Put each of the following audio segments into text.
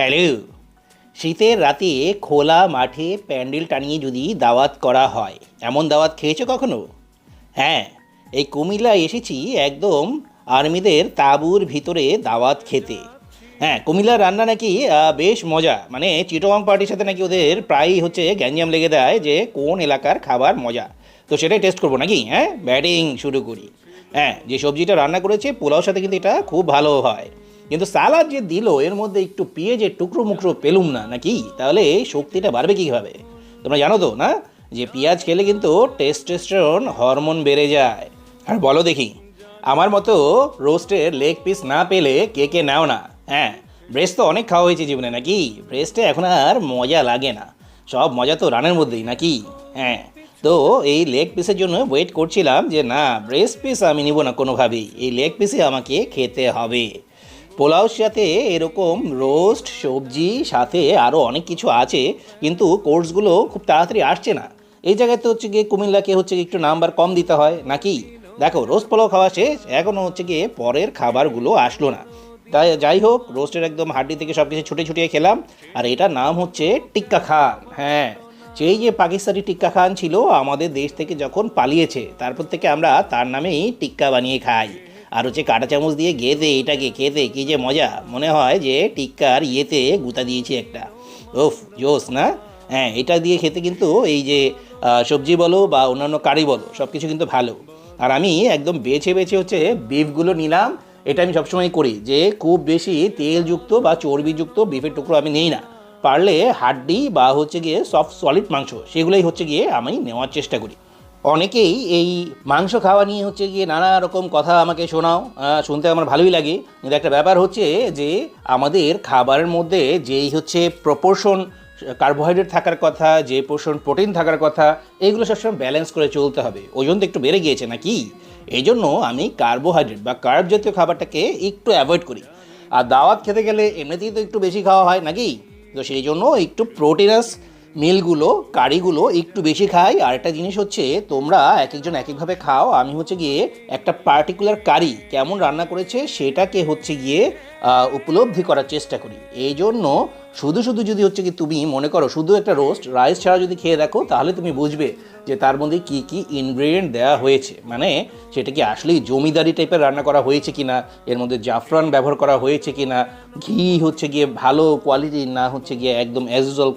Hello শীতের রাতে খোলা মাঠে প্যান্ডেল টানিয়ে যদি দাওয়াত করা হয়, এমন দাওয়াত খেয়েছো কখনো? হ্যাঁ এই কুমিল্লা এসেছি একদম আর্মিদের তাঁবুর ভিতরে দাওয়াত খেতে। হ্যাঁ কুমিল্লার রান্না নাকি বেশ মজা। মানে চিটোয়াং পার্টির সাথে নাকি ওদের প্রায়ই হচ্ছে গ্যাঞ্জাম লেগে দেয় যে কোন এলাকার খাবার মজা। তো সেটাই টেস্ট করব নাকি? হ্যাঁ ব্যাটিং শুরু করি। হ্যাঁ যে সবজিটা রান্না করেছে, পোলাওর সাথে কিন্তু এটা খুব ভালো হয়। কিন্তু সালাদ যে দিল, এর মধ্যে একটু পেঁয়াজের টুকরো মুকরো পেলুম না, নাকি? তাহলে শক্তিটা বাড়বে কীভাবে? তোমরা জানো তো, না? যে পেঁয়াজ খেলে কিন্তু টেস্টোস্টেরন হরমোন বেড়ে যায়। আর বলো দেখি, আমার মতো রোস্টের লেগ পিস না পেলে কে কে নাও না? হ্যাঁ ব্রেস্ট তো অনেক খাওয়া হয়েছে জীবনে, নাকি? ব্রেস্টে এখন আর মজা লাগে না। সব মজা তো রানের মধ্যেই, নাকি? হ্যাঁ তো এই লেগ পিসের জন্য ওয়েট করছিলাম যে, না ব্রেস্ট পিস আমি নিব না কোনোভাবেই। এই লেগ পিসে আমাকে খেতে হবে। পোলাওর সাথে এরকম রোস্ট, সবজি, সাথে আরও অনেক কিছু আছে, কিন্তু কোর্সগুলো খুব তাড়াতাড়ি আসছে না। এই জায়গায় তো হচ্ছে গিয়ে কুমিল্লাকে হচ্ছে একটু নাম্বার কম দিতে হয়, নাকি? দেখো, রোস্ট পোলাও খাওয়া শেষ এখনও হচ্ছে গিয়ে পরের খাবারগুলো আসলো না। তাই যাই হোক, রোস্টের একদম হাড্ডি থেকে সব কিছু ছুটে ছুটিয়ে খেলাম, আর এটার নাম হচ্ছে টিক্কা খান হ্যাঁ। সেই যে পাকিস্তানি টিক্কা খান ছিল, আমাদের দেশ থেকে যখন পালিয়েছে, তারপর থেকে আমরা তার নামেই টিক্কা বানিয়ে খাই। আর হচ্ছে কাঁটা চামচ দিয়ে গেতে এটাকে খেতে কী যে মজা। মনে হয় যে টিক্কার ইয়েতে গুতা দিয়েছি একটা। ওফ জোস না? হ্যাঁ এটা দিয়ে খেতে কিন্তু এই যে সবজি বলো বা অন্যান্য কারি বলো সব কিছু কিন্তু ভালো। আর আমি একদম বেছে বেছে হচ্ছে বিফগুলো নিলাম, এটা আমি সবসময় করি যে খুব বেশি তেলযুক্ত বা চর্বিযুক্ত বিফের টুকরো আমি নেই না। পারলে হাড্ডি বা হচ্ছে গিয়ে সফট সলিড মাংস, সেগুলোই হচ্ছে গিয়ে আমি নেওয়ার চেষ্টা করি। অনেকেই এই মাংস খাওয়া নিয়ে হচ্ছে গিয়ে নানা রকম কথা আমাকে শোনাও শুনতে আমার ভালোই লাগে। কিন্তু একটা ব্যাপার হচ্ছে যে আমাদের খাবারের মধ্যে যেই হচ্ছে প্রপোর্শন কার্বোহাইড্রেট থাকার কথা, যে পোষণ প্রোটিন থাকার কথা এইগুলো সবসময় ব্যালেন্স করে চলতে হবে। ওজন তো একটু বেড়ে গিয়েছে নাকি? এই জন্য আমি কার্বোহাইড্রেট বা কার্ব জাতীয় খাবারটাকে একটু অ্যাভয়েড করি। আর দাওয়াত খেতে গেলে এমনিতেই তো একটু বেশি খাওয়া হয় নাকি? তো সেই জন্য একটু প্রোটিনাস মিলগুলো, কারিগুলো একটু বেশি খাই। আর একটা জিনিস হচ্ছে, তোমরা এক একজন এক একভাবে খাও। আমি হচ্ছে গিয়ে একটা পার্টিকুলার কারি কেমন রান্না করেছে সেটাকে হচ্ছে গিয়ে উপলব্ধি করার চেষ্টা করি। এই জন্য শুধু শুধু যদি হচ্ছে কি তুমি মনে করো শুধু একটা রোস্ট রাইস ছাড়া যদি খেয়ে দেখো, তাহলে তুমি বুঝবে যে তার মধ্যে কি কি ইনগ্রেডিয়েন্ট দেওয়া হয়েছে। মানে সেটা কি আসলেই জমিদারি টাইপের রান্না করা হয়েছে কি না এর মধ্যে জাফরান ব্যবহার করা হয়েছে কি না ঘি হচ্ছে গিয়ে ভালো কোয়ালিটির না হচ্ছে গিয়ে একদম অ্যাজুয়াল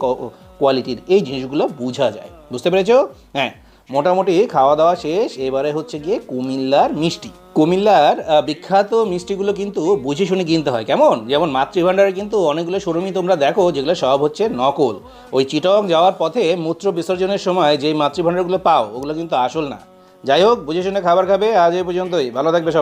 কোয়ালিটির এই জিনিসগুলো বোঝা যায়। বুঝতে পেরেছ? হ্যাঁ মোটামুটি খাওয়া দাওয়া শেষ, এবারে হচ্ছে গিয়ে কুমিল্লার মিষ্টি। কুমিল্লার বিখ্যাত মিষ্টিগুলো কিন্তু বুঝে শুনে কিনতে হয়। কেমন? যেমন মাতৃভাণ্ডারে কিন্তু অনেকগুলো শোরুমই তোমরা দেখো, যেগুলো সব হচ্ছে নকল। ওই চিটং যাওয়ার পথে মূত্র বিসর্জনের সময় যেই মাতৃভাণ্ডারগুলো পাও, ওগুলো কিন্তু আসল না। যাই হোক, বুঝে শুনে খাবার খাবে। আজ এই পর্যন্তই। ভালো থাকবে সবাই।